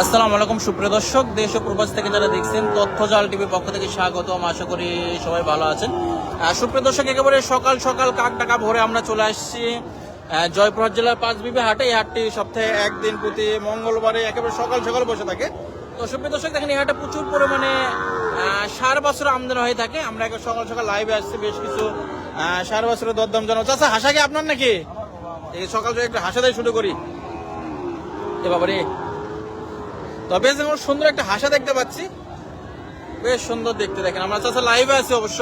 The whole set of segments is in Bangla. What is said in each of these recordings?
আসসালামু আলাইকুম, সুপ্রিয় দর্শক। দেশ ও প্রবাস থেকে যারা দেখছেন, তথ্য জাল টিভির পক্ষ থেকে স্বাগতম। আশা করি সবাই ভালো আছেন। সুপ্রিয় দর্শক, একেবারে সকাল সকাল কাক টাকা ভরে আমরা চলে আসছি জয়পুরহাট জেলার পাঁচবিবি হাটে। এই হাটটি সপ্তাহে একদিন প্রতি মঙ্গলবারে একেবারে সকাল সকাল বসে থাকে। তো সুপ্রিয় দর্শক, দেখেন এই হাটে প্রচুর পরিমাণে সার বছর আমদানি হয়ে থাকে। আমরা একেবারে সকাল সকাল লাইভে আসছি, বেশ কিছু সার বছরের দরদাম জানাব। চাচা, হাসা কি আপনার নাকি? এই সকাল সকাল একটু হাসা দিয়ে শুরু করি। এ বাবারে তবে যেমন সুন্দর একটা হাসা দেখতে পাচ্ছি। বেশ সুন্দর দেখতে দেখেন। আমরা চাচা লাইভে আছি অবশ্য।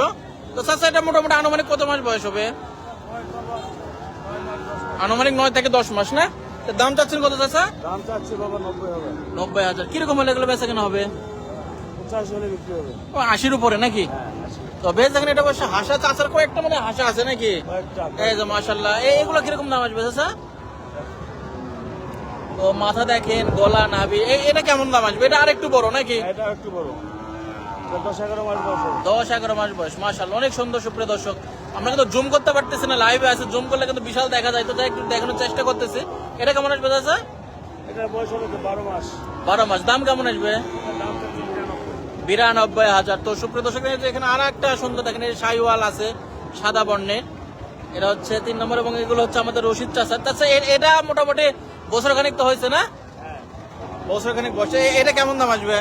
তো চাচা এটা মোটামুটি আনুমানিক কত মাস বয়স হবে? আনুমানিক নয় থেকে দশ মাস না? দাম চাচ্ছেন কত চাচা? দাম চাচ্ছি বাবা নব্বই হবে নব্বই হাজার। কীরকম হলে এগুলো বেচা কেনা হবে? ও আশির উপরে নাকি? তো বেশ দেখেন এটা অবশ্য হাসা। চাচার কয়েকটা মানে হাসা আছে নাকি? এই যে মাসাল্লাহ এগুলো কীরকম দাম আসবে চাচা? মাথা দেখেন গলা নাভি এটা কেমন দাম আসবে? এটা আরেকটু বড় নাকি? এটা একটু বড়। দশ এগারো মাস বয়স হবে। দশ এগারো মাস বয়স মার্শাল অনেক সুন্দর সুপ্রিয় দর্শক। আমরা কিন্তু জুম করতে পারতেছি না লাইভে আছে জুম করলে কিন্তু বিশাল দেখা যায়। তো তাই একটু দেখানোর চেষ্টা করতেছি। এটা কেমন আসবে তো বারো মাস। দাম কেমন আসবে? বিরানব্বই। হাজার। তো সুপ্রিয় দর্শক এখানে আর একটা সুন্দর দেখেন এই শাহিওয়াল আছে সাদা বর্ণের। এটা হচ্ছে তিন নম্বর এবং এগুলো হচ্ছে আমাদের রশিদ চাষার তাছাড়া এটা মোটামুটি বছর খানিক তো হয়েছে না? হ্যাঁ। বছর খানিক বসে এটা কেমন দাম আসবে?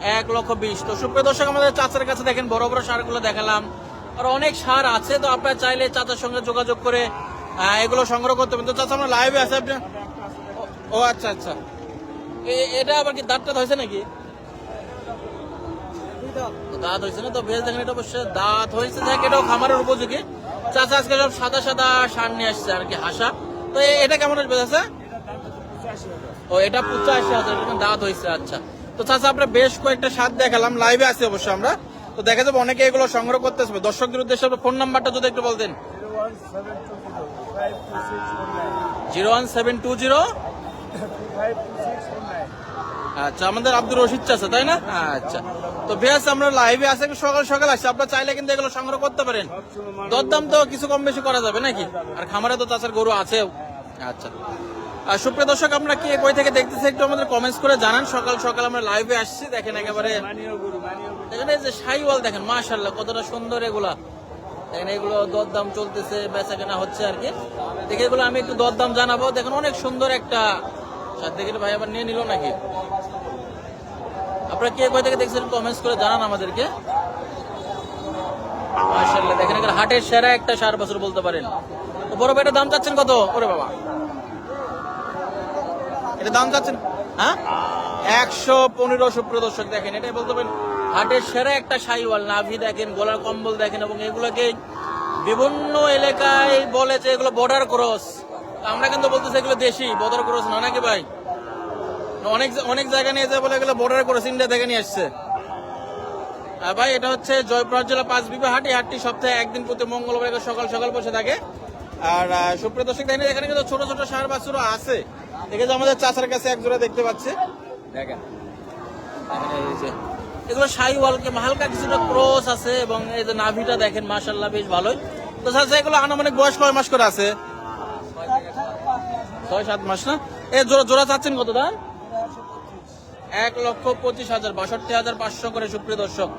এক লক্ষ বিশ। তো সুপ্রিয় দর্শক আমাদের চাচার কাছে দেখেন বড় বড় সারগুলো দেখালাম। আর অনেক সার আছে তো আপনারা চাইলে চাচার সঙ্গে যোগাযোগ করে এগুলো সংগ্রহ করতে পারেন। তো চাচা আমরা লাইভে আছে আপনি? ও আচ্ছা আচ্ছা। এ- এটা আবার কি দাঁতটা হয়েছে নাকি? দাঁত। হয়েছে না? তো বেশ দেখেন এটা অবশ্যই দাঁত হয়েছে যাক এটাও খামারের উপযোগী। চাচা আজকে সব সাদা সাদা সার নিয়ে আসছে আর কি হাসা। তো এটা কেমন আসবে চাচা? ও এটা পঁচাশি হাজার দাঁত হয়েছে আচ্ছা। তো চাচা আমরা বেশ কয়েকটা স্বাদ দেখালাম লাইভে আছি অবশ্য আমরা। তো দেখা যাবে অনেকে এগুলো সংগ্রহ করতে আসবে। দর্শকদের উদ্দেশ্যে আপনার ফোন নাম্বারটা যদি একটু বলতেন। Zero one seven two zero আচ্ছা আমাদের আব্দুর রশিদ চাচা, তাই না? আচ্ছা। তো বেশ আমরা লাইভে আছে সকাল সকাল আসছি। আপনার চাইলে কিন্তু এগুলো সংগ্রহ করতে পারেন। দরদাম তো কিছু কম বেশি করা যাবে, নাকি? আর খামারে তো চাচার গরু আছে আচ্ছা। আর সুপ্রিয় দর্শক, আমরা কি কই থেকে দেখতেছি, একটু আমাদের কমেন্টস করে জানান। সকাল সকাল আমরা লাইভে আসছি, দেখেন একেবারে দেখেন এই যে শাহিওয়াল দেখেন মাশাল্লাহ কতটা সুন্দর এগুলা। দেখেন, এগুলো দরদাম চলতেছে বেচা কেনা হচ্ছে আর কি। দেখে এগুলো আমি একটু দরদাম জানাব। দেখেন, অনেক সুন্দর একটা দেখে ভাই আবার নিয়ে নিল নাকি? আপনারা কে কই থেকে দেখছেন কমেন্টস করে জানান আমাদেরকে। মাশাল্লাহ দেখেন এখানে হাটের সেরা একটা সার বছর বলতে পারেন। তো বড় ভাই দাম চাচ্ছেন কত? ওরে বাবা। এটা দাম চাচ্ছেন? হ্যাঁ? একশো পনেরো সুপ্রদর্শক দেখেন, এটাই বলতে পারেন। হাটের সেরা একটা সাইওয়াল, নাভি দেখেন, গলার কম্বল দেখেন এবং এগুলোকে বিভিন্ন এলাকায় বলে যে এগুলো বর্ডার ক্রস আমরা কিন্তু বলতেছি এগুলো দেশি বর্ডার ক্রস না নাকি ভাই? অনেক অনেক জায়গা নিয়ে যায় বলে এগুলো বর্ডার ক্রস ইন্ডিয়া থেকে নিয়ে আসছে। আর ভাই, এটা হচ্ছে জয়পুরহাট জেলা পাঁচ বিঘা হাট। এই হাটটি সপ্তাহে একদিন প্রতি মঙ্গলবার সকাল সকাল বসে থাকে। আর সুপ্রিয় দর্শক, দেখেন এখানে কিন্তু ছোট ছোট সার বাছুরও আছে। যে আমাদের চাচার কাছে এক জোড়া দেখতে পাচ্ছি। দেখেন। এগুলো শাহিওয়ালকে হালকা কিছুটা ক্রস আছে এবং এই যে নাভিটা দেখেন মাশাল্লাহ বেশ ভালোই। তো চাচা, এগুলো আনুমানিক বয়স কয় মাস করে আছে? ছয় সাত মাস না? এ জোড়া জোড়া চাচ্ছেন কত দাম? এক লক্ষ পঁচিশ হাজার বাষট্টি হাজার পাঁচশো করে সুপ্রিয় দর্শক।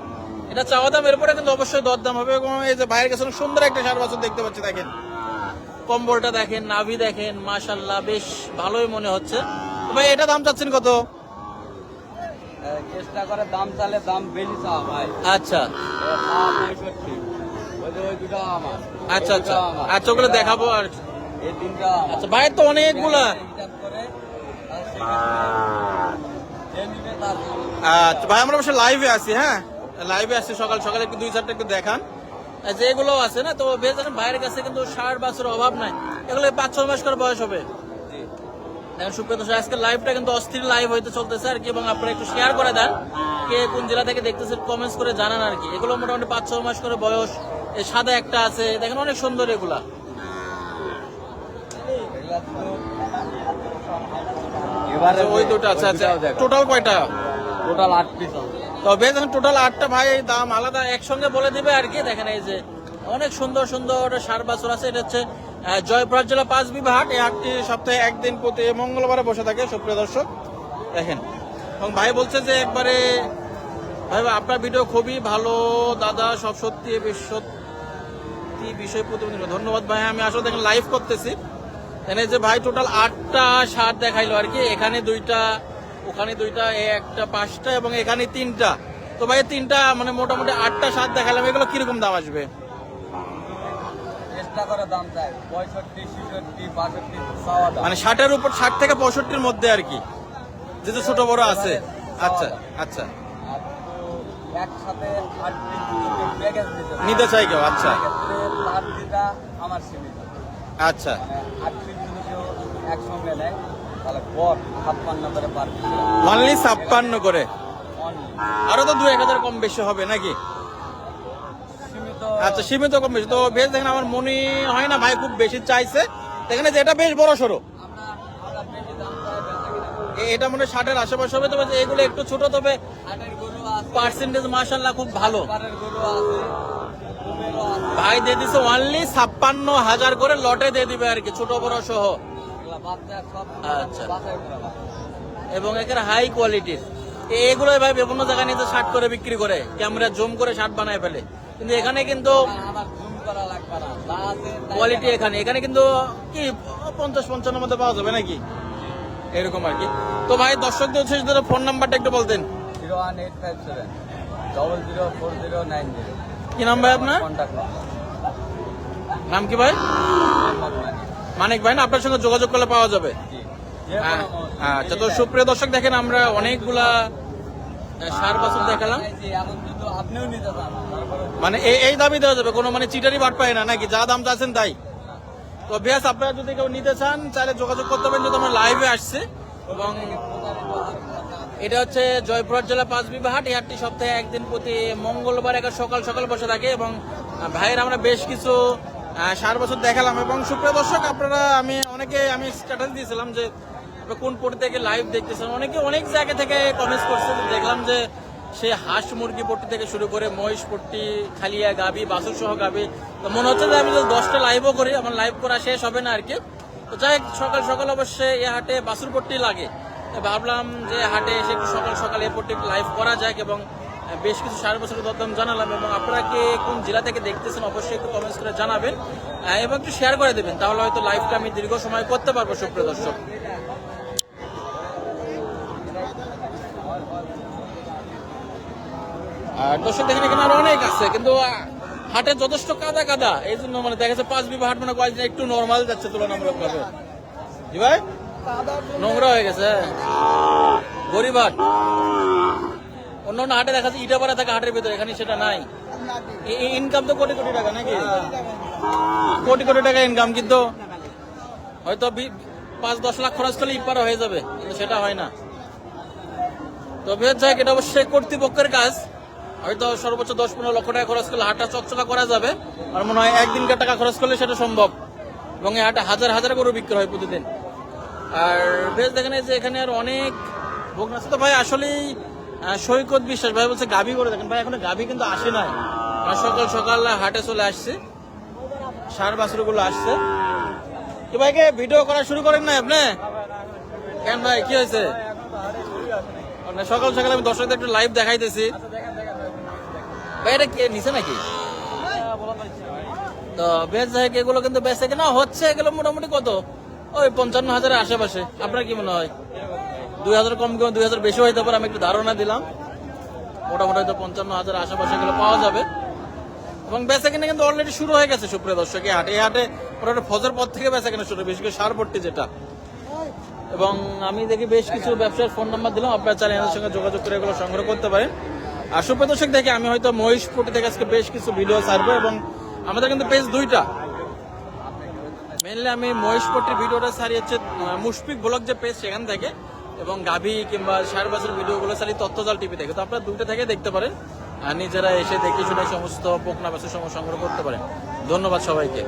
এটা চাওয়া দাম এরপরে কিন্তু অবশ্যই দরদাম হবে এবং এই যে বাইরের কাছে সুন্দর একটা সার বছর দেখতে পাচ্ছি দেখেন। কম্বলটা দেখেন নাভি দেখেন মাশাল্লাহ বেশ ভালোই মনে হচ্ছে। ভাই এটা দাম চাচ্ছেন কত? চেষ্টা করে দাম চালে দাম বেশি চা ভাই। আচ্ছা। আচ্ছা আচ্ছা। আচ্ছা ওগুলো দেখাবো আর আচ্ছা ভাইয়ের তো অনেকগুলা। আচ্ছা ভাই, আমরা অবশ্যই লাইভে আছি হ্যাঁ? লাইভে সকাল, সকালে একটু দুই চারটা একটু দেখান। যেগুলো আছে না? তো বাইরের কাছে কিন্তু ষাট বছর অভাব নাই। এগুলো পাঁচ ছয় মাস করে বয়স হবে। লাইভটা কিন্তু অস্থির লাইভ চলতেছে আর কি, এবং আপনারা একটু শেয়ার করে দেন। কে কোন জেলা থেকে দেখতেছেন কমেন্টস করে জানান আর কি। এগুলো মোটামুটি পাঁচ ছয় মাস করে বয়স। সাদা একটা আছে। দেখেন অনেক সুন্দর এগুলা। এবারে আচ্ছা, ওই দুটো আচ্ছা আচ্ছা। টোটাল কয়টা? টোটাল আট পিস তবে দেখেন টোটাল আটটা ভাই দাম আলাদা। একসঙ্গে বলে দিবে আর কি। দেখেন এই যে অনেক সুন্দর সুন্দর সার বাছুর আছে। এটা হচ্ছে জয়পুরহাট জেলা পাঁচ বিভাগ। এই হাটটি সপ্তাহে একদিন প্রতি মঙ্গলবারে বসে থাকে সুপ্রিয় দর্শক। দেখেন। এবং ভাই বলছে যে একবারে ভাই আপনার ভিডিও খুবই ভালো। দাদা সব সত্যি সত্যি বিষয় প্রতিবেদন ধন্যবাদ ভাই আমি আসলে দেখেন লাইভ করতেছি। এখানে যে ভাই টোটাল আটটা শার্ট দেখাইলো আর কি। এখানে দুইটা ওখানে দুইটা এ একটা পাঁচটা এবং এখানে তিনটা। তো ভাই তিনটা মানে মোটামুটি আটটা শার্ট দেখালাম এগুলো কীরকম দাম আসবে? মানে ষাটের উপর ষাট থেকে পঁয়ষট্টির মধ্যে আর কি। যেহেতু ছোট বড় আছে। আচ্ছা আচ্ছা। নিতে চাই। কেউ আচ্ছা। আচ্ছা মানে আট পিস যদি কেউ একসঙ্গে নেয় তাহলে ছাপ্পান্ন করে পার অনলি ছাপ্পান্ন করে? আরও তো দু এক হাজার কম বেশি হবে নাকি? আচ্ছা সীমিত কম বেশি। তো বেশ দেখেন আমার মনে হয় না ভাই খুব বেশি চাইছে। দেখেন যে এটা বেশ বড় সড়ো করি। এটা মনে ষাটের আশেপাশে হবে তবে এগুলো একটু ছোট তবে পার্সেন্টেজ মাসাল্লাহ খুব ভালো। ভাই দিয়ে দিছে অনলি ছাপ্পান্ন হাজার করে লটে দিয়ে দিবে আর কি ছোট বড় সহ। আচ্ছা। এবং এখানে হাই কোয়ালিটির এগুলো ভাই বিভিন্ন জায়গায় নিতে শার্ট করে বিক্রি করে ক্যামেরা জুম করে শার্ট বানায় ফেলে। কিন্তু এখানে কিন্তু কোয়ালিটি এখানে। এখানে কিন্তু কি পঞ্চাশ পঞ্চান্ন মধ্যে পাওয়া যাবে নাকি? এরকম আর কি। তো ভাই দর্শকদের উদ্দেশ্যে যদি ফোন নাম্বারটা একটু বলতেন। Zero one eight five seven. Double zero four zero nine zero. কি নাম ভাই আপনার? নাম কি ভাই? মানিক ভাই না আপনার সঙ্গে যোগাযোগ করলে পাওয়া যাবে। জি। হ্যাঁ, আচ্ছা তো সুপ্রিয় দর্শক দেখেন আমরা অনেকগুলা সার বাছুর দেখালাম। মানে এই দামই দেওয়া যাবে কোনো মানে চিটারি বাট পায় না নাকি? যা দাম চাচ্ছেন তাই। তো বেশ আপনারা যদি কেউ নিতে চান তাহলে যোগাযোগ করতে পারেন যেহেতু আমরা লাইভে আসছে। এবং এটা হচ্ছে জয়পুরহাট জেলা পাঁচ বিবাহাট এই হাটটি সপ্তাহে একদিন প্রতি মঙ্গলবার একা সকাল সকাল বসে থাকে। এবং ভাইয়ের আমরা বেশ কিছু সার বছর দেখালাম এবং সুপ্রিয় দর্শক, আপনারা, আমি অনেকে, আমি স্ট্যাটাস দিয়েছিলাম যে কোন পটি থেকে লাইভ দেখতেছেন? অনেকে অনেক জায়গা থেকে কমেন্টস করছে দেখলাম যে, সে হাঁস মুরগি পট্টি থেকে শুরু করে মহিষ পট্টি খালিয়া গাবি বাসুর সহ গাবি। তো মনে হচ্ছে যে আমি যদি দশটা লাইভও করি, আমার লাইভ করা শেষ হবে না আর কি তো যাই সকাল সকাল অবশ্যই এ হাটে বাসুর পট্টি লাগে। ভাবলাম যে হাটে এসে একটু সকাল সকাল এ পট্টি লাইভ করা যাক এবং বেশ কিছু সাড়ে বছরের দরদাম জানালাম এবং আপনারা কে কোন জেলা থেকে দেখতেছেন অবশ্যই একটু কমেন্টস করে জানাবেন এবং একটু শেয়ার করে দেবেন তাহলে হয়তো লাইভটা আমি দীর্ঘ সময় করতে পারব সুপ্রিয় দর্শক। আর দর্শক দেখেন এখানে আরও অনেক আছে কিন্তু হাটে যথেষ্ট কাদা কাদা এই জন্য মানে দেখা যাচ্ছে পাঁচ বিঘা হাট মানে কয়েকদিন একটু নর্মাল যাচ্ছে তুলনামূলক ভাবে জি ভাই? নোংরা হয়ে গেছে গরিব হাট। অন্য অন্য হাটে দেখা যাচ্ছে ইটাপাড়া থাকে হাটের ভিতরে, এখানে সেটা নাই। ইনকাম তো কোটি কোটি টাকা নাকি? কোটি কোটি টাকা ইনকাম কিন্তু হয়তো পাঁচ, দশ লাখ খরচ করলে ইপারা হয়ে যাবে, কিন্তু সেটা হয় না। তো বৃহৎ যাক, এটা অবশ্যই কর্তৃপক্ষের কাজ। হয়তো সর্বোচ্চ দশ পনেরো লক্ষ টাকা খরচ করলে হাটটা চকচকা করা যাবে, আর মনে হয় একদিনকার টাকা খরচ করলে সেটা সম্ভব। এবং এই হাটে হাজার হাজার গরু বিক্রি হয় প্রতিদিন। আর বেশ দেখেন যে এখানে আর অনেক ভোগ তো ভাই, আসলেই সৈকত বিশ্বাস ভাই বলছে গাভি করে দেখেন। ভাই এখন গাভি কিন্তু আসে নাই। সকাল সকাল হাটে চলে আসছে। সার বাছুরগুলো আসছে। কি ভাইকে ভিডিও করা শুরু করেন না আপনি? কেন ভাই কি হয়েছে? সকাল সকাল আমি দর্শকদের একটু লাইভ দেখাইতেছি। ভাই এটা কে নিছে নাকি? তো হোক, এগুলো কিন্তু বেচে কিনা হচ্ছে। এগুলো মোটামুটি কত? ওই পঞ্চান্ন হাজারের আশেপাশে। আপনার কি মনে হয়? দুই হাজার কম কম দুই হাজার বেশি হইতে পারে আমি একটু ধারণা দিলাম। মোটামুটি হয়তো পঞ্চান্ন হাজার আশেপাশে এগুলো পাওয়া যাবে। এবং বেচা কিনা কিন্তু অলরেডি শুরু হয়ে গেছে সুপ্রিয় দর্শক এই হাটে। এই হাটে মোটামুটি ফজর পর থেকে বেচা কিনা শুরু বিশেষ করে সারপট্টি যেটা। এবং আমি দেখি বেশ কিছু ব্যবসার ফোন নাম্বার দিলাম আপনারা চাইলে এদের সঙ্গে যোগাযোগ করে এগুলো সংগ্রহ করতে পারেন। আর সুপ্রিয় দর্শক দেখে আমি হয়তো মহিষপুর থেকে আজকে বেশ কিছু ভিডিও ছাড়বো এবং আমাদের কিন্তু পেজ দুইটা। মেনলি আমি মহেশপট্টির ভিডিওটা ছাড়ি হচ্ছে আহ, মুশফিক ব্লগ যে পেজ সেখান থেকে। এবং গাভি কিংবা ষাট বছর ভিডিওগুলো তথ্য তথ্যজাল টিভি থেকে তো আপনারা দুটো থেকে দেখতে পারেন আর নিজেরা এসে দেখে শুনে সমস্ত পোকনা বাসের সংগ্রহ করতে পারেন। ধন্যবাদ সবাইকে।